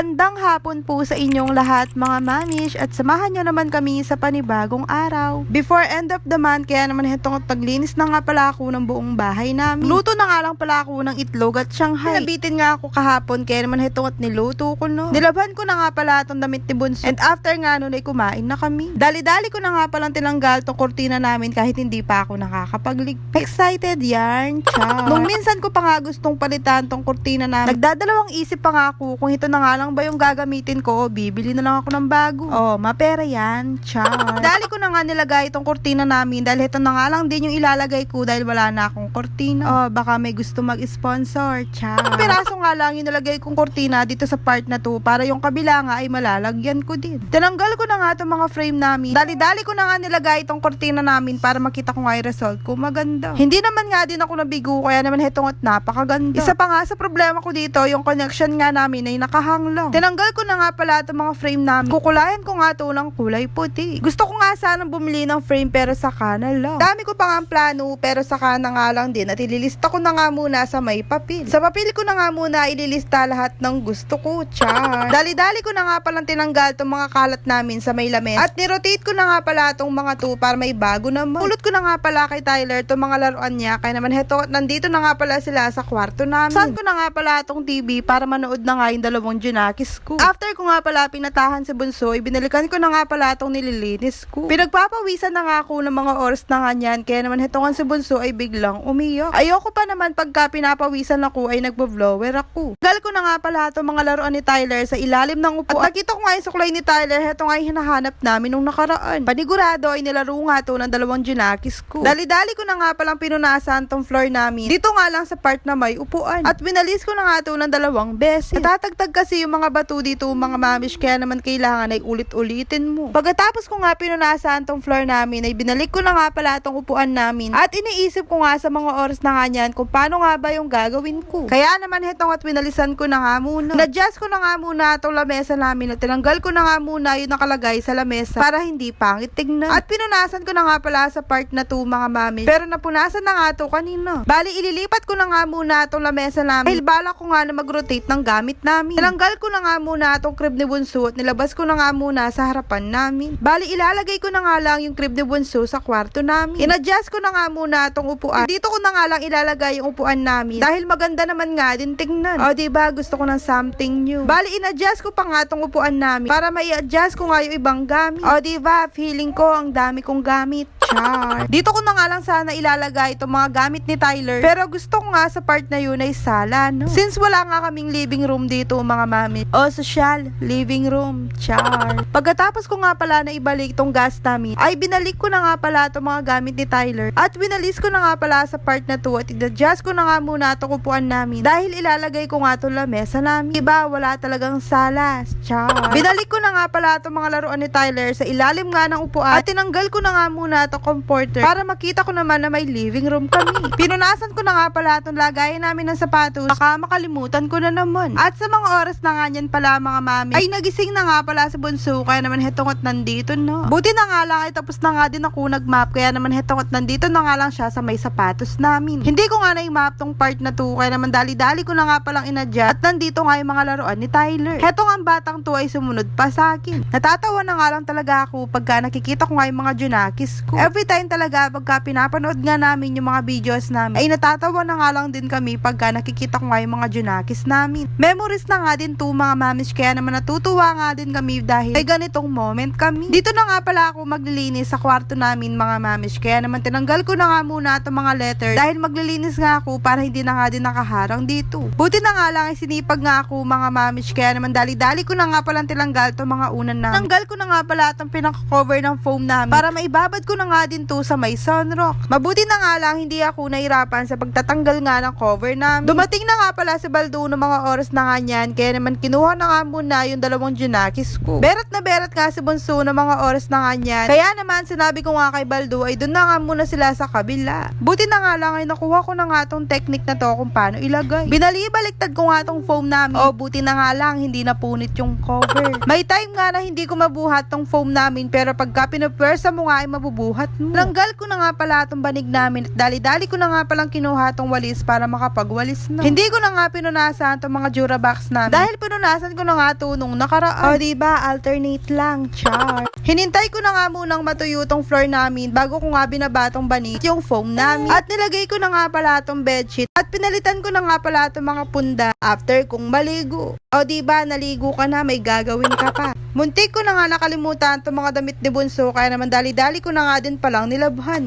Magandang hapon po sa inyong lahat mga manish at samahan nyo naman kami sa panibagong araw. Before end of the month, kaya naman hetong paglinis na nga pala ako ng buong bahay namin. Luto na nga lang pala ako ng itlog at Shanghai. Nabitin nga ako kahapon, kaya naman hetong at niluto ko no. Nilaban ko na nga pala itong damit ni Bunso. And after nga nun ay kumain na kami. Dali-dali ko na nga palang tinanggal tong kurtina namin kahit hindi pa ako nakakapagligpit. Excited yarn, cha. Nung minsan ko pa nga gustong palitan tong kurtina namin, nagdadalawang isip pa nga ako kung ito na nga lang ba yung gagamitin ko bibili na lang ako ng bago. Oh, mapera yan, char. Dali ko na nga nilagay itong kurtina namin dahil ito na nga lang din yung ilalagay ko dahil wala na akong kurtina. Oh, baka may gusto mag-sponsor, char. Piraso nga lang yung nilagay kong kurtina dito sa part na to para yung kabila nga ay malalagyan ko din. Tinanggal ko na nga itong mga frame namin. Dali-dali ko na nga nilagay itong kurtina namin para makita ko nga yung result ko. Maganda. Hindi naman nga din ako nabigo kaya naman hetong at napakaganda. Isa pa nga sa problema ko dito, yung connection nga namin ay nakahang lang. Tinanggal ko na nga pala itong mga frame namin. Kukulayan ko nga to ng kulay puti. Gusto ko nga sanang bumili ng frame pero sa kana lang. Dami ko pa nga ang plano pero sa kana nga lang din at ililista ko na nga muna sa may papel. Sa papel ko na nga muna ililista lahat ng gusto ko. Char. Dali-dali ko na nga palang tinanggal itong mga kalat namin sa may lames. At nirotate ko na nga pala itong mga to para may bago naman. Pulot ko na nga pala kay Tyler itong mga laruan niya. Kaya naman heto, nandito na nga pala sila sa kwarto namin. Saan ko na nga pala itong TV para manood na nga yung dalawang Junakis ko. After ko nga pala pinatahan si Bunso, binalikan ko na nga pala itong nililinis ko. Pinagpapawisan na nga ako ng mga oras na nga niyan. Kaya naman heto nga si Bunso ay biglang umiyak. Ayoko pa naman pagka pinapawisan ako ay nagbo-blower ako. Gal ko na nga pala itong mga laruan ni Tyler sa ilalim ng upuan. At nakita ko nga yung suklay ni Tyler, heto nga yung hinahanap namin nung nakaraan. Panigurado ay nilaro nga to ng dalawang Junakis ko. Dali-dali ko na nga palang pinunasan tong floor namin. Dito nga lang sa part na may upuan. At winalis ko na nga to ng dalawang beses. Natatagtag kasi yung mga bato dito mga mamish kaya naman kailangan ay ulit-ulitin mo. Pagkatapos ko nga pinunasan tong floor namin ay binalik ko na nga pala tong upuan namin. At iniisip ko nga sa mga oras na nga niyan kung paano nga ba yung gagawin ko. Kaya naman hetong at winalisan ko na nga muna. Na-adjust ko na nga muna itong lamesa namin at tinanggal ko na nga muna yung nakalagay sa lamesa para hindi pangit tignan. At pinunasan ko na nga pala sa part na to mga mami. Pero napunasan na nga to kanina. Bali ililipat ko na nga muna itong lamesa namin. Dahil bala ko nga na mag-rotate ng gamit namin. Tinanggal ko na nga muna itong crib ni Bunso at nilabas ko na nga muna sa harapan namin. Bali ilalagay ko na nga lang yung crib ni Bunso sa kwarto namin. In-adjust ko na nga muna itong upuan. Dito ko na nga lang ilalagay yung upuan namin. Dahil maganda naman nga din tingnan. O diba gusto ko ng something new. Bali in-adjust ko pa nga itong upuan namin para mai-adjust ko nga yung ibang gamit. O diba feeling ko ang dami kong gamit. Dito ko na nga lang sana ilalagay itong mga gamit ni Tyler. Pero gusto ko nga sa part na yun ay sala, no? Since wala nga kaming living room dito, mga mami. O, social, living room. Char. Pagkatapos ko nga pala na ibalik itong gas namin, ay binalik ko na nga pala itong mga gamit ni Tyler. At winalis ko na nga pala sa part na to at i-adjust ko na nga muna itong upuan namin. Dahil ilalagay ko nga itong lamesa namin. Iba, wala talagang salas. Char. Binalik ko na nga pala itong mga laruan ni Tyler sa ilalim nga ng upuan. At tinanggal ko na nga muna itong comforter para makita ko naman na may living room kami. Pinunasan ko na nga pala itong lagayan namin ng sapatos. Baka makalimutan ko na naman. At sa mga oras na nga niyan pala mga mami, ay nagising na nga pala sa bunso kaya naman hetong at nandito no. Buti na nga lang ay tapos na nga din ako nag-map kaya naman hetong at nandito na nga lang siya sa may sapatos namin. Hindi ko nga na-map tong part na to kaya naman dali-dali ko na nga palang inadjust at nandito nga yung mga laruan ni Tyler. Hetong ang batang to ay sumunod pa sa akin. Natatawa na nga lang talaga ako pagka nakikita ko nga yung mga Junakis ko. Every time talaga pagka pinapanood nga namin yung mga videos namin ay natatawa na nga lang din kami pagka nakikita ko nga yung mga Junakis namin. Memories na nga din to mga mamis kaya naman natutuwa nga din kami dahil may ganitong moment kami. Dito na nga pala ako maglilinis sa kwarto namin mga mamis kaya naman tinanggal ko na nga muna itong mga letter dahil maglilinis nga ako para hindi na nga din nakaharang dito. Buti na nga lang ay sinipag nga ako mga mamis kaya naman dali-dali ko na nga palang tinanggal itong mga unan namin. Tanggal ko na nga pala itong pinaka-cover ng foam namin para maibabad ko na nga din to sa may sunrock. Mabuti na nga lang hindi ako nahirapan sa pagtatanggal nga ng cover namin. Dumating na nga pala si Baldo ng mga oras na nga niyan kaya naman kinuha na nga muna yung dalawang Junakis ko. Berat na berat nga si Bunso ng mga oras na nga niyan. Kaya naman sinabi ko nga kay Baldo ay doon na nga muna sila sa kabila. Buti na nga lang ay nakuha ko na nga tong technique na to kung paano ilagay. Binalibaliktad ko nga tong foam namin. O buti na nga lang hindi napunit yung cover. May time nga na hindi ko mabuhat tong foam namin pero pagka pinapwersa mo nga ay mabubuhat mo. Langgal ko na nga pala itong banig namin at dali-dali ko na nga palang kinuha tong walis para makapagwalis na. Hindi ko na nga pinunasan itong mga Durabox namin. Dahil pinunasan ko na nga ito nung nakaraan. O diba, alternate lang, char. Hinintay ko na nga munang matuyo tong floor namin bago ko nga binabatong banig yung foam namin. At nilagay ko na nga pala tong bedsheet at pinalitan ko na nga pala itong mga punda after kong maligo. O diba, naligo ka na, may gagawin ka pa. Muntik ko na nga nakalimutan itong mga damit ni Bunso kaya naman dali-dali ko na nga din palang nilabhan.